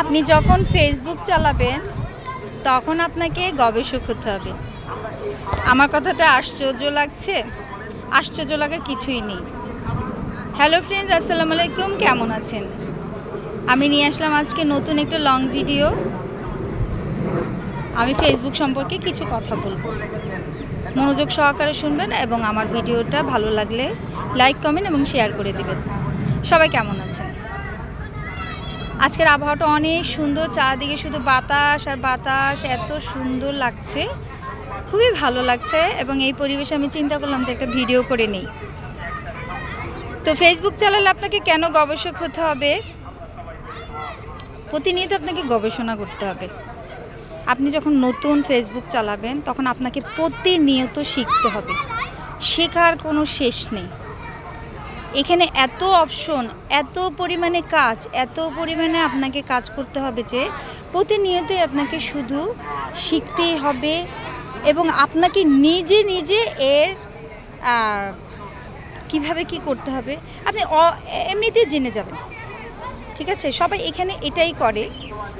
আপনি যখন ফেসবুক চালাবেন, তখন আপনাকে গবেষক হতে হবে। আমার কথাটা আশ্চর্য লাগছে। আশ্চর্য লাগার কিছুই নেই। হ্যালো ফ্রেন্ডস আসসালামু আলাইকুম, কেমন আছেন? আমি নিয়ে আসলাম আজকে নতুন একটা লং ভিডিও আমি ফেসবুক সম্পর্কে কিছু কথা বলব। মনোযোগ সহকারে শুনবেন এবং আমার ভিডিওটা ভালো লাগলে লাইক কমেন্ট এবং শেয়ার করে দেবেন। সবাই কেমন আছেন? আজকের আবহাওয়াটা অনেক সুন্দর, চারদিকে শুধু বাতাস আর বাতাস, এত সুন্দর লাগছে। খুবই ভালো লাগছে এবং এই পরিবেশে আমি চিন্তা করলাম যে একটা ভিডিও করে নেই। তো ফেসবুক চালালে আপনাকে কেন গবেষক হতে হবে? প্রতিনিয়ত আপনাকে গবেষণা করতে হবে। আপনি যখন নতুন ফেসবুক চালাবেন, তখন আপনাকে প্রতিনিয়ত শিখতে হবে। শেখার কোনো শেষ নেই। এখানে এত অপশন এত পরিমাণে কাজ, এত পরিমাণে আপনাকে কাজ করতে হবে যে প্রতিনিয়তই আপনাকে শুধু শিখতেই হবে এবং আপনাকে নিজে নিজে এর কীভাবে কি করতে হবে, আপনি এমনিতেই জেনে যাবেন। ঠিক আছে? সবাই এখানে এটাই করে।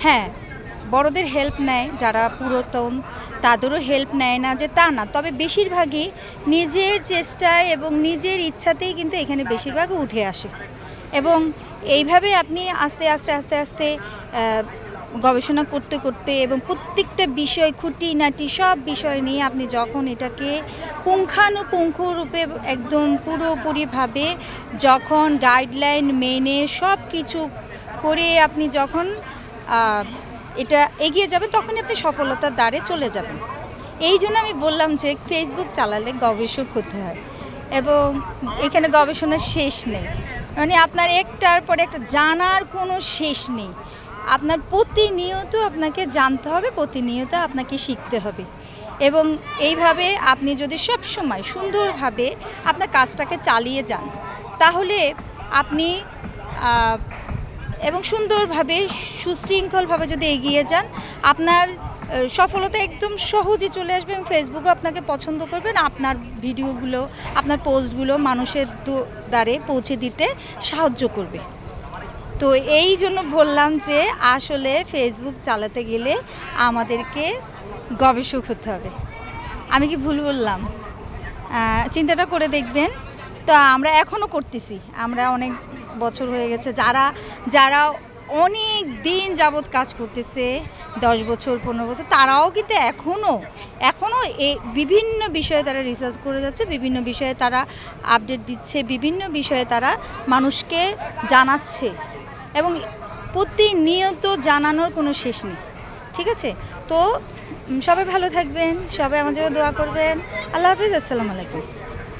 হ্যাঁ বড়দের হেল্প নেয় যারা পুরাতন তাদেরও হেল্প নেয় না যে তা না। তবে বেশিরভাগই নিজের চেষ্টায় এবং নিজের ইচ্ছাতেই কিন্তু এখানে বেশিরভাগ উঠে আসে। এবং এইভাবে আপনি আস্তে আস্তে আস্তে আস্তে গবেষণা করতে করতে এবং প্রত্যেকটা বিষয় খুঁটিনাটি সব বিষয় নিয়ে আপনি যখন এটাকে পুঙ্খানুপুঙ্খ রূপে একদম পুরোপুরিভাবে যখন গাইডলাইন মেনে সব কিছু করে আপনি যখন এটা এগিয়ে যাবে তখনই আপনি সফলতার দ্বারে চলে যাবেন। এই জন্য আমি বললাম যে ফেসবুক চালালে গবেষক হতে হয় এবং এখানে গবেষণার শেষ নেই। মানে আপনার একটার পরে একটা জানার কোনো শেষ নেই। আপনার প্রতিনিয়ত আপনাকে জানতে হবে, প্রতিনিয়ত আপনাকে শিখতে হবে। এবং এইভাবে আপনি যদি সব সময় সুন্দরভাবে আপনার কাজটাকে চালিয়ে যান, তাহলে আপনি এবং সুন্দরভাবে, সুশৃঙ্খলভাবে যদি এগিয়ে যান, আপনার সফলতা একদম সহজে চলে আসবে এবং ফেসবুকে আপনাকে পছন্দ করবেন আপনার ভিডিওগুলো, আপনার পোস্টগুলো মানুষের দ্বারে পৌঁছে দিতে সাহায্য করবে। তো এই জন্য বললাম যে, আসলে ফেসবুক চালাতে গেলে আমাদেরকে গবেষক হতে হবে। আমি কি ভুল বললাম? চিন্তাটা করে দেখবেন। তো আমরা এখনও করতেছি। আমরা অনেক বছর হয়ে গেছে। যারা যারা অনেক দিন যাবৎ কাজ করতেছে, দশ বছর, পনেরো বছর, তারাও কিন্তু এখনও এখনও এ বিভিন্ন বিষয়ে তারা রিসার্চ করে যাচ্ছে, বিভিন্ন বিষয়ে তারা আপডেট দিচ্ছে, বিভিন্ন বিষয়ে তারা মানুষকে জানাচ্ছে এবং প্রতিনিয়ত জানানোর কোনো শেষ নেই। ঠিক আছে? তো সবাই ভালো থাকবেন, সবাই জন্য দোয়া করবেন। আল্লাহ হাফিজ, আসসালামু আলাইকুম।